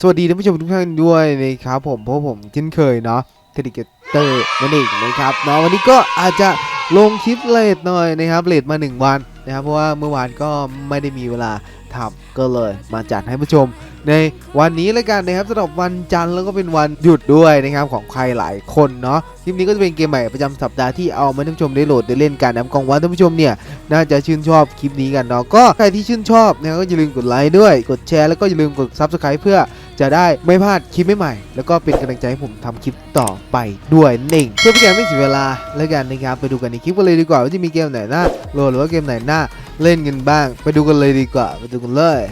สวัสดีท่านผู้ชมทุกท่านด้วยนะครับผมเพราะผมเช่นเคยเนาะเทดิเกเตอร์นั่นเองนะครับเนาะวันนี้ก็อาจจะลงคลิปเลทหน่อยนะครับเลทมา 1 วันนะครับเพราะว่าเมื่อวานก็ไม่ได้มีเวลาทำก็เลยมาจัดให้ผู้ชม ในวันนี้แล้วกันนะครับสำหรับวันจันทร์แล้วก็เป็นวันหยุดด้วยนะครับของใครหลายคนเนาะคลิปนี้ก็จะเป็นเกมใหม่ประจำสัปดาห์ที่เอามาให้ท่านผู้ชมได้โหลดได้เล่นกันนะครับกองว่าท่านผู้ชมเนี่ยน่าจะชื่นชอบคลิปนี้กันเนาะก็ใครที่ชื่นชอบนะครับก็อย่าลืมกดไลค์ด้วย กดแชร์แล้วก็อย่าลืมกด Subscribe เพื่อ จะได้ไม่พลาดคลิปใหม่ๆแล้วก็เป็นกำลังใจให้ผมทำคลิปต่อไปด้วยนั่งเพื่อเป็นการไม่เสียเวลาแล้วกันนะครับไปดูกันในคลิปกันเลยดีกว่าว่าจะมีเกมไหนน่าโหลดหรือว่าเกมไหนน่าเล่นกันบ้าง ไปดูกันเลยดีกว่าไปดูกันเลย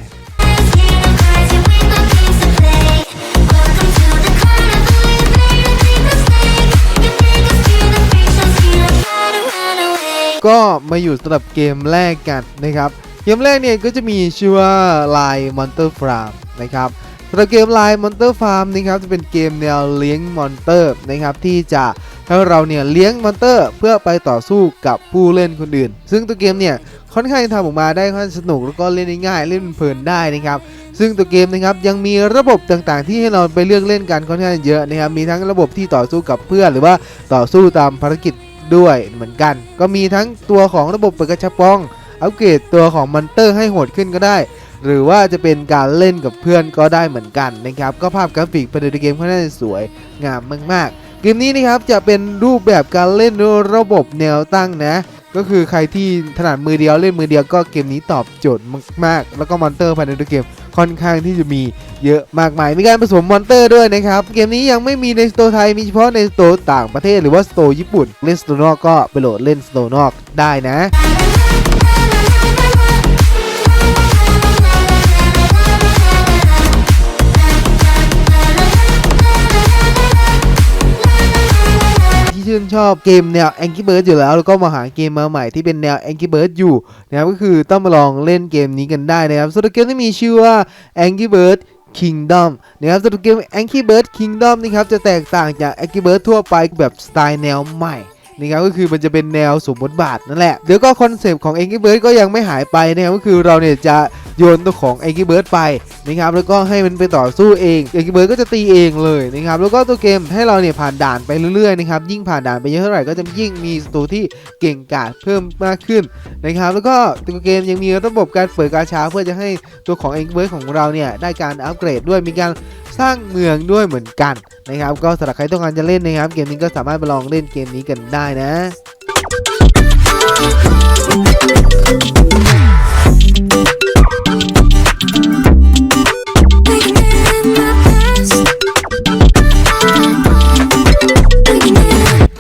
ก็มาอยู่สำหรับเกมแรกกันนะครับ เกมแรกเนี่ยก็จะมีชื่อว่า Line Monster Farm นะครับ สำหรับเกม Line Monster Farm นะครับจะเป็นเกมแนวเลี้ยงมอนเตอร์นะครับที่จะให้เราเนี่ยเลี้ยงมอนเตอร์เพื่อไปต่อสู้กับผู้เล่นคนอื่น ซึ่งตัวเกมเนี่ยค่อนข้างทำออกมาได้ค่อนข้างสนุกแล้วก็เล่นง่ายเล่นเพลินได้นะครับซึ่งตัวเกมนะครับยังมีระบบต่างๆ ที่ให้เราไปเลือกเล่นกันค่อนข้างเยอะนะครับมีทั้งระบบที่ต่อสู้กับเพื่อนหรือว่าต่อสู้ตามภารกิจด้วยเหมือนกัน ก็มีทั้งตัวของระบบเปิดกระชับปอง อัปเกรดตัวของมอนเตอร์ให้โหดขึ้นก็ได้ หรือว่าจะเป็นการเล่นกับเพื่อนก็ได้เหมือนกันนะครับ ก็ภาพกราฟิกภายในเกมค่อนข้างสวยงามมากๆ เกมนี้นะครับจะเป็นรูปแบบการเล่นด้วยระบบแนวตั้งนะ ก็คือใครที่ถนัดมือเดียวเล่นมือเดียวก็เกมนี้ตอบโจทย์มากๆ แล้วก็มอนเตอร์ภายในเกมค่อนข้างที่จะมีเยอะมากมาย มีการผสมมอนเตอร์ด้วยนะครับ เกมนี้ยังไม่มีในสโตร์ไทย มีเฉพาะในสโตร์ต่างประเทศหรือว่าสโตร์ญี่ปุ่น เล่นสโตร์นอกก็ไปโหลดเล่นสโตร์นอกได้นะ ชื่นชอบเกมแนว Angry Birds อยู่แล้ว แล้วก็มาหาเกมมาใหม่ที่เป็นแนว Angry Birds อยู่นะครับก็คือต้องมาลองเล่นเกมนี้กันได้นะครับส่วนเกมที่มีชื่อว่า Angry Birds Kingdom นะครับสำหรับเกม Angry Birds Kingdom นะครับจะแตกต่างจาก Angry Birds ทั่วไปแบบสไตล์แนวใหม่นะครับก็คือมันจะเป็นแนวสมบทบาทนั่นแหละเดี๋ยวก็คอนเซปต์ของ Angry Birds ก็ยังไม่หายไปนะครับก็คือเราเนี่ยจะ โยนตัวของ Angry Birds ไปนะครับแล้วก็ให้มันไปต่อสู้เอง Angry Birds ก็จะตีเองเลยนะครับแล้วก็ตัวเกมให้เราเนี่ยผ่านด่านไปเรื่อยๆนะครับยิ่งผ่านด่านไปเยอะเท่าไหร่ก็จะยิ่งมีศัตรูที่เก่งกาจเพิ่มมากขึ้นนะครับแล้วก็ตัวเกมยังมีระบบการเปิดกาชาเพื่อจะให้ตัวของ Angry Birds ของเราเนี่ยได้การอัปเกรดด้วยมีการสร้างเมืองด้วยเหมือนกันนะครับก็สำหรับใครต้องการจะเล่นนะครับเกมนี้ก็สามารถไปลองเล่นเกมนี้กันได้นะโ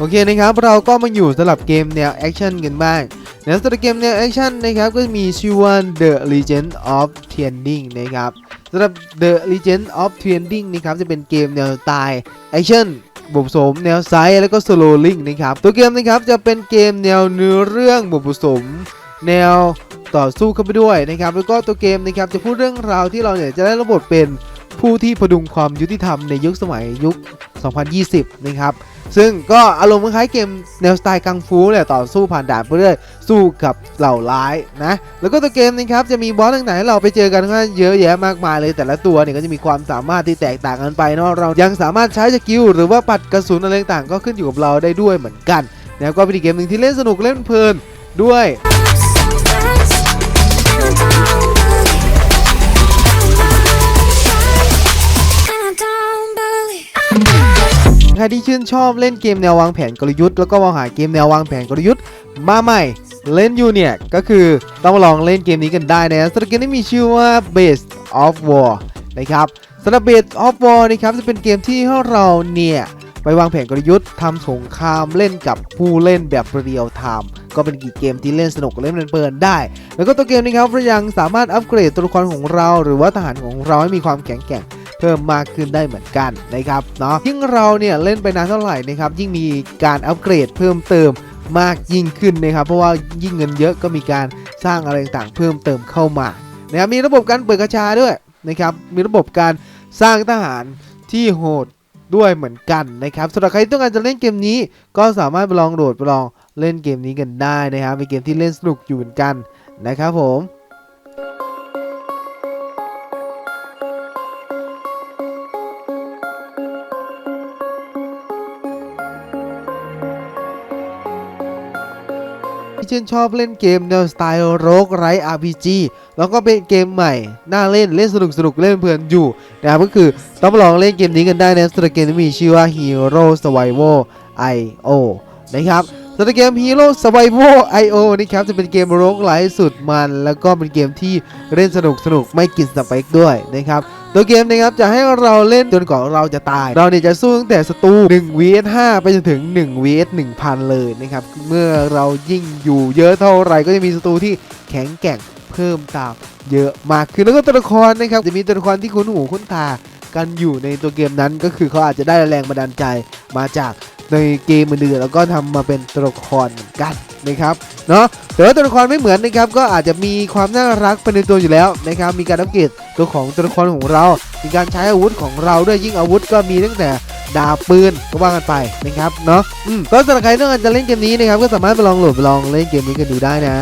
อเคนะครับเราก็มาอยู่สำหรับเกมแนวแอคชั่นกันบ้างนะสำหรับเกมแนวแอคชั่นนะครับก็มีชื่อว่า The Legend of Tianding นะครับสำหรับ The Legend of Tianding นะครับจะเป็นเกมแนวตล์แอคชั่นบวกผสมแนวไซส์แล้วก็สโลลิงนะครับตัวเกมนะครับจะเป็นเกมแนวเนื้อเรื่องบวกผสม แนวต่อสู้เข้าไปด้วยนะครับแล้วก็ตัวเกมนะครับจะพูดเรื่องราวที่เราเนี่ยจะได้รับบทเป็นผู้ที่พดุงความยุติธรรมในยุคสมัยยุค 2020 นะครับ ซึ่งก็อารมณ์คล้ายเกมแนวสไตล์กังฟูแหละต่อสู้ผ่านด่านไปเรื่อยสู้กับเหล่าร้ายนะ แล้วก็ตัวเกมนะครับจะมีบอสต่างๆให้เราไปเจอกันก็เยอะแยะมากมายเลยแต่ละตัวเนี่ยก็จะมีความสามารถที่แตกต่างกันไปเนาะเรายังสามารถใช้สกิลหรือว่าปัดกระสุนอะไรต่างๆก็ขึ้นอยู่กับเราได้ด้วยเหมือนกันนะครับก็เป็นอีกเกมหนึ่งที่เล่นสนุกเล่นเพลินด้วย ใครที่ชื่นชอบเล่นเกมแนววางแผนกลยุทธ์แล้วก็มองหาเกมแนววางแผนกลยุทธ์มาใหม่เล่นอยู่เนี่ย ก็คือต้องมาลองเล่นเกมนี้กันได้นะสำหรับเกมที่มีชื่อว่า Base of War นะครับสำหรับ Base of War นะครับจะเป็นเกมที่ให้เราเนี่ยไปวางแผนกลยุทธ์ทำสงครามเล่นกับผู้เล่นแบบเรียลไทม์ก็เป็นอีเกมที่เล่นสนุกเล่นเพลินได้ แล้วก็ตัวเกมนี้ครับเรายังสามารถอัปเกรดตัวละครของเรา หรือว่าทหารของเราให้มีความแข็งแกร่ง เพิ่มมากขึ้นได้เหมือนกันนะครับเนาะยิ่งเราเนี่ยเล่นไปนานเท่าไหร่นะครับยิ่งมีการอัปเกรดเพิ่มเติมมากยิ่งขึ้นนะครับเพราะว่ายิ่งเงินเยอะก็มีการสร้างอะไรต่างๆเพิ่มเติมเข้ามานะครับมีระบบการเปิดกระชาด้วยนะครับมีระบบการสร้างทหารที่โหดด้วยเหมือนกันนะครับสำหรับใครที่ต้องการจะเล่นเกมนี้ ก็สามารถไปลองโหลดไปลองเล่นเกมนี้กันได้นะครับเป็นเกมที่เล่นสนุกอยู่เหมือนกันนะครับผม ที่ชื่นชอบเล่นเกมแนวสไตล์โรกไร RPG แล้วก็เป็นเกมใหม่ น่าเล่นเล่นสนุกสนุกเล่นเพลินอยู่นะครับก็คือต้องลองเล่นเกมนี้กันได้นะสำหรับเกมที่มีชื่อว่า Hero Survival IO นะครับสำหรับเกม Hero Survival IO นะครับจะเป็นเกมโรกไลสุดมัน แล้วก็เป็นเกมที่เล่นสนุกสนุกไม่กินสเปคด้วยนะครับ ตัวเกมนะครับจะให้เราเล่นจนกว่าเราจะตาย เราเนี่ยจะสู้ตั้งแต่ศัตรู1 vs 5ไปจนถึง1 vs 1000 เลยนะครับ เมื่อเรายิ่งอยู่เยอะเท่าไหร่ก็จะมีศัตรูที่แข็งแกร่งเพิ่มตามเยอะมากขึ้นแล้วก็ตัวละครนะครับจะมีตัวละครที่คุ้นหูคุ้นตากันอยู่ในตัวเกมนั้นก็คือเขาอาจจะได้แรงบันดาลใจมาจาก ในเกมอื่นๆแล้วก็ทำมาเป็นตัวละครเหมือนกันนะครับเนาะแต่ว่าตัวละครไม่เหมือนนะครับก็อาจจะมีความน่ารักเป็นในตัวอยู่แล้วนะครับมีการอัปเกรดตัวของตัวละครของเรา มีการใช้อาวุธของเราด้วยยิ่งอาวุธก็มีตั้งแต่ดาบปืนก็ว่ากันไปนะครับเนาะอืมก็สำหรับใครต้องการจะเล่นเกมนี้นะครับก็สามารถไปลองโหลดไปลองเล่นเกมนี้กันดูได้นะ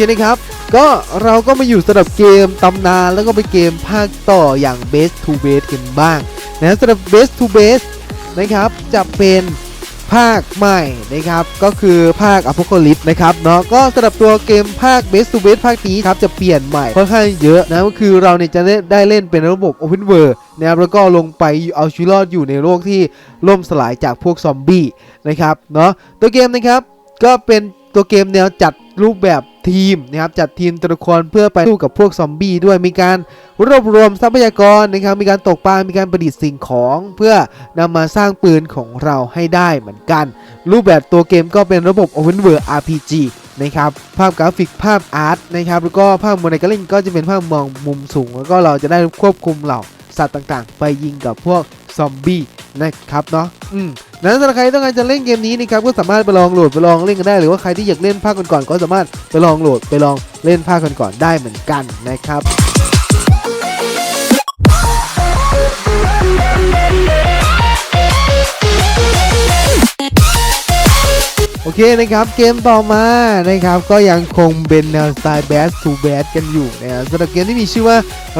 เคนะครับ ก็เราก็มาอยู่สำหรับเกมตำนานแล้วก็เป็นเกมภาคต่ออย่าง Base to Base กันบ้างนะสำหรับ Base to Base นะครับจะเป็นภาคใหม่นะครับก็คือภาค Apocalypse นะครับเนาะก็สำหรับตัวเกมภาค Base to Base ภาคนี้ครับจะเปลี่ยนใหม่ค่อนข้างเยอะนะก็คือเราเนี่ยจะได้ได้เล่นเป็นระบบ Open World นะครับแล้วก็ลงไปเอาชีวิตรอดอยู่ในโลกที่ล่มสลายจากพวกซอมบี้นะครับเนาะตัวเกมนะครับก็เป็น ตัวเกมแนวจัดรูปแบบทีมนะครับจัดทีมตัวละครเพื่อไปสู้กับพวกซอมบี้ด้วยมีการรวบรวมทรัพยากรนะครับมีการตกปลา มีการประดิษฐ์สิ่งของเพื่อนำมาสร้างปืนของเราให้ได้เหมือนกัน รูปแบบตัวเกมก็เป็นระบบ Open World RPG นะครับภาพกราฟิกภาพอาร์ตนะครับแล้วก็ภาพโมเดลการเล่นก็จะเป็นภาพมองมุมสูง แล้วก็เราจะได้ควบคุมเหล่าสัตว์ต่างๆ ไปยิงกับพวกซอมบี้นะครับเนาะอืม นั้นสำหรับใครต้องการจะเล่นเกมนี้นะครับก็สามารถไปลองโหลดไปลองเล่นกันได้ หรือว่าใครที่อยากเล่นภาคก่อนๆก็สามารถไปลองโหลดไปลองเล่นภาคก่อนๆได้เหมือนกันนะครับโอเคนะครับเกมต่อมานะครับก็ยังคงเป็นแนวสไตล์ Best to Best กันอยู่นะสำหรับเกมที่มีชื่อว่า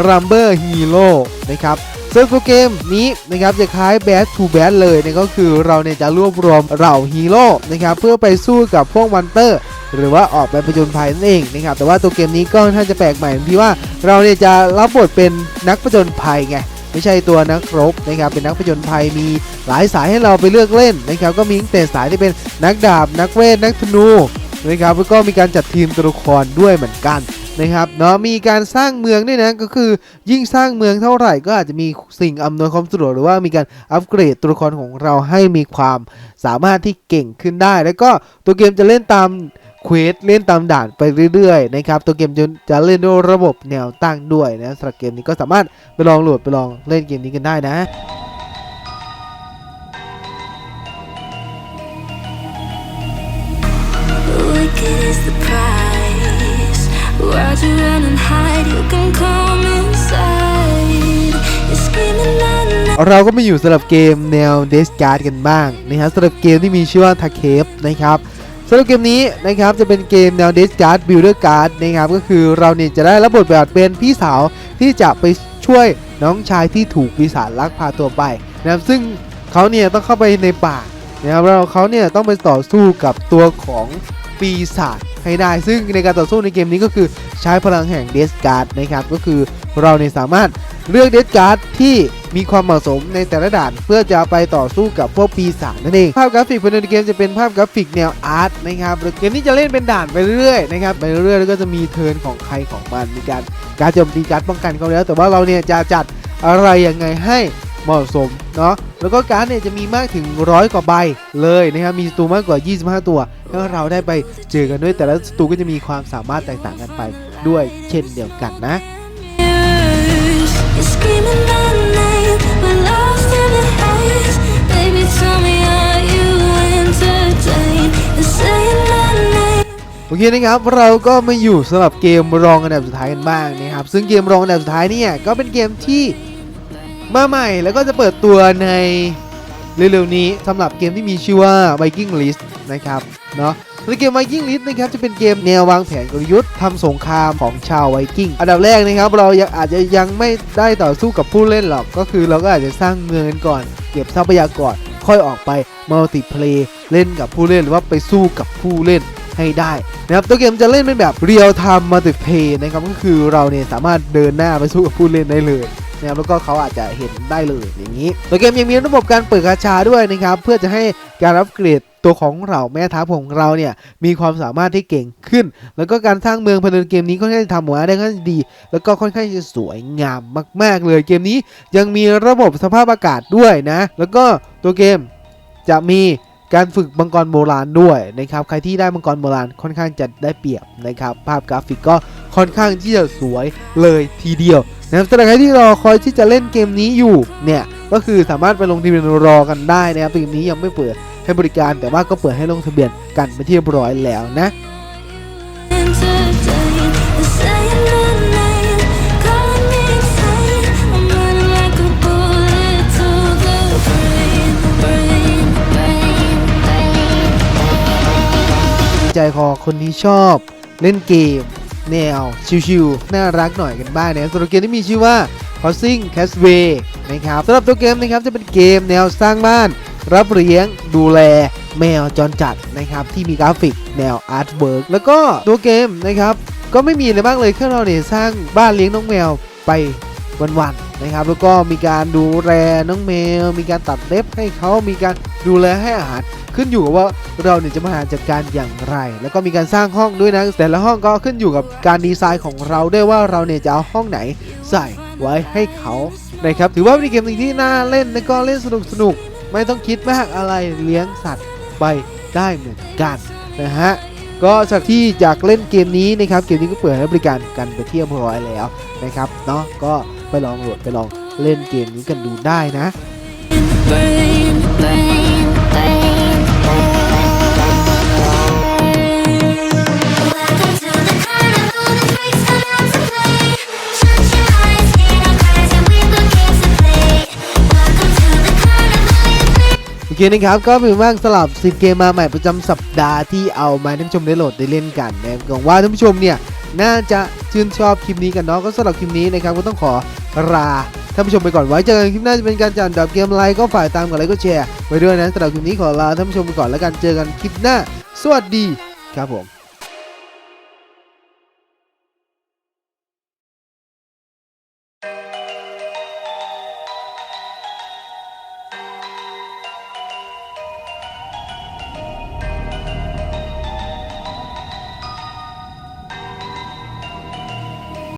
Rumber Hero นะครับ ซึ่งตัวเกมนี้นะครับจะคล้าย Best to Best เลยนะก็คือเราเนี่ยจะรวบรวมเหล่าฮีโร่นะครับเพื่อไปสู้กับพวกมอนเตอร์ หรือว่าออกไปผจญภัยนั่นเองนะครับแต่ว่าตัวเกมนี้ก็ค่อนข้าจะแปลกใหม่ที่ว่าเราเนี่ยจะรับบทเป็นนักผจญภัยไงไม่ใช่ตัวนักรบนะครับเป็นนักผจญภัยมีหลายสายให้เราไปเลือกเล่นนะครับก็มีตั้งแต่สายที่เป็นนักดาบนักเวทนักธนู นะครับแล้วก็มีการจัดทีมตัวละครด้วยเหมือนกันนะครับเนาะมีการสร้างเมืองด้วยนะก็คือยิ่งสร้างเมืองเท่าไหร่ก็อาจจะมีสิ่งอำนวยความสะดวกหรือว่ามีการอัปเกรดตัวละครของเราให้มีความสามารถที่เก่งขึ้นได้ แล้วก็ตัวเกมจะเล่นตามเควสเล่นตามด่านไปเรื่อยๆนะครับตัวเกมจะจะเล่นด้วยระบบแนวตั้งด้วยนะสำหรับเกมนี้ก็สามารถไปลองโหลดไปลองเล่นเกมนี้กันได้นะ is the price. Why'd you run and hide? You can come inside. You're screaming out. เราก็มาอยู่สำหรับเกมแนว d e s c a r d กันบ้างนะครับสำหรับเกมที่มีชื่อว่า t a k e f นะครับสำหรับเกมนี้นะครับจะเป็นเกมแนว d e s c a r d Builder Card นะครับก็คือเราเนี่ยจะได้รับบทบาทเป็นพี่สาวที่จะไปช่วยน้องชายที่ถูกปีศาจลักพาตัวไปนะครับซึ่งเขาเนี่ยต้องเข้าไปในป่านะครับแล้วเขาเนี่ยต้องไปต่อสู้กับตัวของ ปีศาจให้ได้ ซึ่งในการต่อสู้ในเกมนี้ก็คือใช้พลังแห่งเดสการ์ดนะครับ ก็คือเราเนี่ยสามารถเลือกเดสการ์ดที่มีความเหมาะสมในแต่ละด่านเพื่อจะไปต่อสู้กับพวกปีศาจนั่นเอง ภาพกราฟิกภายในเกมจะเป็นภาพกราฟิกแนวอาร์ตนะครับเกมนี้จะเล่นเป็นด่านไปเรื่อยๆนะครับไปเรื่อยๆแล้วก็จะมีเทิร์นของใครของมันมีการการโจมตีการป้องกันเขาแล้ว แต่ว่าเราเนี่ยจะจัดอะไรยังไงให้เหมาะสมเนาะแล้วก็การ์ดเนี่ยจะมีมากถึงร้อยกว่าใบเลยนะครับมีศัตรูมากกว่า 25 ตัว แล้วเราได้ไปเจอกันด้วยแต่ละศัตรูก็จะมีความสามารถแตกต่างกันไปด้วยเช่นเดียวกันนะ You're screaming at night. We're lost in the haze. Baby, tell me, are you entertained? You're saying my name. โอเคนะครับเราก็มาอยู่สำหรับเกมรองอันดับสุดท้ายกันบ้างนะครับซึ่งเกมรองอันดับสุดท้ายเนี่ยก็เป็นเกมที่มาใหม่แล้วก็จะเปิดตัวใน เร็วๆนี้สำหรับเกมที่มีชื่อว่า Viking List นะครับเนาะในเกมไวกิ้งลิสนะครับจะเป็นเกมแนววางแผนกลยุทธ์ทำสงครามของชาวไวกิ้งอันดับแรกนะครับเรายังอาจจะยังไม่ได้ต่อสู้กับผู้เล่นหรอก ก็คือเราก็อาจจะสร้างเมืองกันก่อน เก็บทรัพยากรค่อยออกไปมัลติเพลย์เล่นกับผู้เล่นหรือว่าไปสู้กับผู้เล่นให้ได้นะครับตัวเกมจะเล่นเป็นแบบเรียลไทม์มัลติเพลย์นะครับก็คือเราเนี่ยสามารถเดินหน้าไปสู้กับผู้เล่นได้เลย นะครับแล้วก็เขาอาจจะเห็นได้เลยอย่างนี้ตัวเกมยังมีระบบการเปิดกาชาด้วยนะครับเพื่อจะให้การอัปเกรดตัวของเราแม่ทัพของเราเนี่ยมีความสามารถที่เก่งขึ้น แล้วก็การสร้างเมืองภายในเกมนี้ค่อนข้างจะทำออกมาได้ค่อนข้างดี แล้วก็ค่อนข้างจะสวยงามมาก ๆ เลยเกมนี้ยังมีระบบสภาพอากาศด้วยนะ แล้วก็ตัวเกมจะมี การฝึกมังกรโบราณด้วยนะครับใครที่ได้มังกรโบราณค่อนข้างจะได้เปรียบนะครับภาพกราฟิกก็ค่อนข้างที่จะสวยเลยทีเดียวนะครับสำหรับใครที่รอคอยที่จะเล่นเกมนี้อยู่เนี่ยก็คือสามารถไปลงทะเบียนรอกันได้นะครับเกมนี้ยังไม่เปิดให้บริการแต่ว่าก็เปิดให้ลงทะเบียนกันไปที่เรียบร้อยแล้วนะ ใจคอคนที่ชอบ เล่นเกม แนว ชิวๆน่ารักหน่อยกันบ้างนะสำหรับเกมที่มีชื่อว่า Crossing Castway นะครับสำหรับตัวเกมนะครับจะเป็นเกมแนวสร้างบ้าน รับเลี้ยงดูแลแมวจรจัดนะครับที่มีกราฟิกแนวอาร์ตเวิร์กแล้วก็ตัวเกมนะครับก็ไม่มีอะไรบ้างเลยแค่เราเนี่ยสร้างบ้านเลี้ยงน้องแมวไปวันๆนะครับแล้วก็มีการดูแลน้องแมว มีการตัดเล็บให้เขามีการ ดูแลให้อาหารขึ้นอยู่กับว่าเราเนี่ยจะมาหารจัดการอย่างไร แล้วก็มีการสร้างห้องด้วยนะแต่ละห้องก็ขึ้นอยู่กับการดีไซน์ของเราด้วยว่าเราเนี่ยจะเอาห้องไหนใส่ไว้ให้เขานะครับถือว่าเป็นเกมหนึ่งที่น่าเล่นแล้วก็เล่นสนุกสนุกไม่ต้องคิดมากอะไรเลี้ยงสัตว์ไปได้เหมือนกันนะฮะก็จากที่จากเล่นเกมนี้นะครับเกมนี้ก็เปิดให้บริการกันไปเที่ยวพร้อยแล้วนะครับเนาะก็ไปลองโหลดไปลองเล่นเกมนี้กันดูได้นะ เคนะครับก็เป็นว่างสลับ10เกมมาใหม่ประจำสัปดาห์ที่เอามาให้ท่านผู้ชมได้โหลดได้เล่นกันนะครับหวังว่าท่านผู้ชมเนี่ยน่าจะชื่นชอบคลิปนี้กันเนาะก็สำหรับคลิปนี้นะครับก็ต้องขอลาท่านผู้ชมไปก่อนไว้เจอกันคลิปหน้าจะเป็นการจัดอันดับเกมไลค์ก็ฝ่ายตามกดไลค์ก็แชร์ไว้ด้วยนะสำหรับคลิปนี้ขอลาท่านผู้ชมไปก่อนแล้วกันเจอกันคลิปหน้า สวัสดีครับผม